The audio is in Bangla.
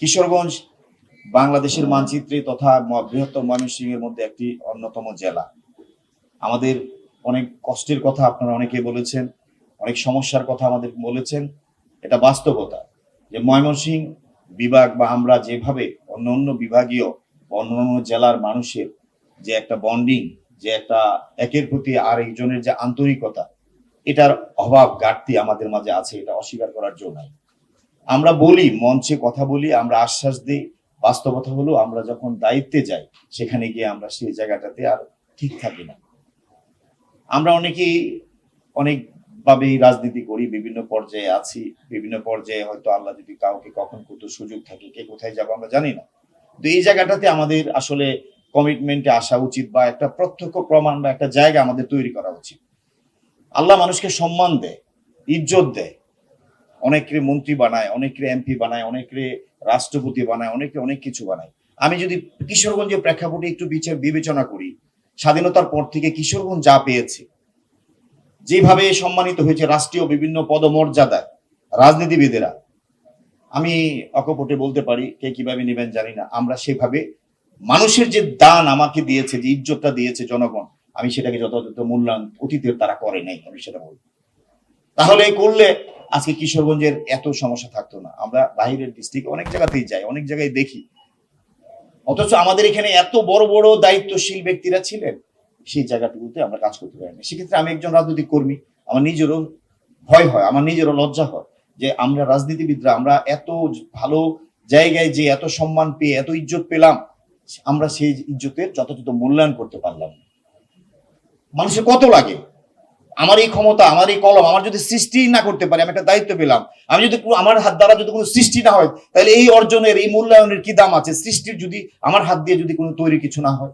কিশোরগঞ্জ, বাংলাদেশের মানচিত্রে তথা বৃহত্তর ময়মনসিংহের মধ্যে একটি অন্যতম জেলা। আমাদের অনেক কষ্টের কথা আপনারা অনেকে বলেছেন, অনেক সমস্যার কথা আমাদের বলেছেন। এটা বাস্তবতা যে ময়মনসিংহ বিভাগ বা আমরা যেভাবে অন্য অন্য বিভাগীয় অন্য অন্য জেলার মানুষের যে একটা বন্ডিং, যে একটা একের প্রতি আর একজনের যে আন্তরিকতা, এটার অভাব, ঘাটতি আমাদের মাঝে আছে, এটা অস্বীকার করার জন্য আমরা বলি, মঞ্চে কথা বলি, আমরা আশ্বাস দিই, বাস্তবতা হলো আমরা যখন দায়িত্বে যাই, সেখানে গিয়ে আমরা সেই জায়গাটাতে আর ঠিক থাকি না। আমরা অনেকেই অনেকভাবেই রাজনীতি করি, বিভিন্ন পর্যায়ে আছি, বিভিন্ন পর্যায়ে হয়তো আল্লাহ যদি কাউকে কখন কত সুযোগ থাকে, কে কোথায় যাব আমরা জানি না। তো এই জায়গাটাতে আমাদের আসলে কমিটমেন্টে আসা উচিত বা একটা প্রত্যক্ষ প্রমাণ বা একটা জায়গা আমাদের তৈরি করা উচিত। আল্লাহ মানুষকে সম্মান দেয়, ইজ্জত দেয় অনেকে মন্ত্রী বানায় অনেকে এমপি বানায় অনেকে রাষ্ট্রপতি বানায় অনেকে অনেক কিছু বানায়। আমি যদি কিশোরগঞ্জের প্রেক্ষাপটে একটু বিচার বিবেচনা করি, স্বাধীনতার পর থেকে কিশোরগঞ্জ যা পেয়েছে, যেভাবে সম্মানিত হয়েছে রাষ্ট্রীয় বিভিন্ন পদমর্যাদায় রাজনীতিবিদেরা, আমি অকপটে বলতে পারি, কে কীভাবে নেবেন জানি না, আমরা সেভাবে মানুষের যে দান আমাকে দিয়েছে, যে ইজ্জতটা দিয়েছে জনগণ, আমি সেটাকে যথাযথ মূল্যায়ন অতীতের তারা করে নাই, আমি সেটা বলব। তাহলে করলে আজকে কিশোরগঞ্জের এত সমস্যা থাকতো না। আমরা বাইরের ডিস্ট্রিক্ট অনেক জায়গাতেই যাই, অনেক জায়গায় দেখি। অথচ আমাদের এখানে এত বড় বড় দায়িত্বশীল ব্যক্তিরা ছিলেন, সেই জায়গাটুকুতে আমরা কাজ করতে পারিনি। সেক্ষেত্রে আমি একজন রাজনৈতিক কর্মী, আমার নিজেরও ভয় হয়, আমার নিজেরও লজ্জা হয় যে আমরা রাজনীতিবিদরা, আমরা এত ভালো জায়গায় যে এত সম্মান পেয়ে, এত ইজ্জত পেলাম, আমরা সেই ইজ্জতের যথাযথ মূল্যায়ন করতে পারলাম মানুষের কত লাগে? আমার এই ক্ষমতা আমার এই কলম, আমার যদি সৃষ্টি না করতে পারি, আমি একটা দায়িত্ব পেলাম। আমি যদি আমার হাত দ্বারা যদি কোনো সৃষ্টি না হয়, তাহলে এই অর্জনের, এই মূল্যায়নের কি দাম আছে? সৃষ্টির যদি, আমার হাত দিয়ে যদি কোনো তৈরি কিছু না হয়।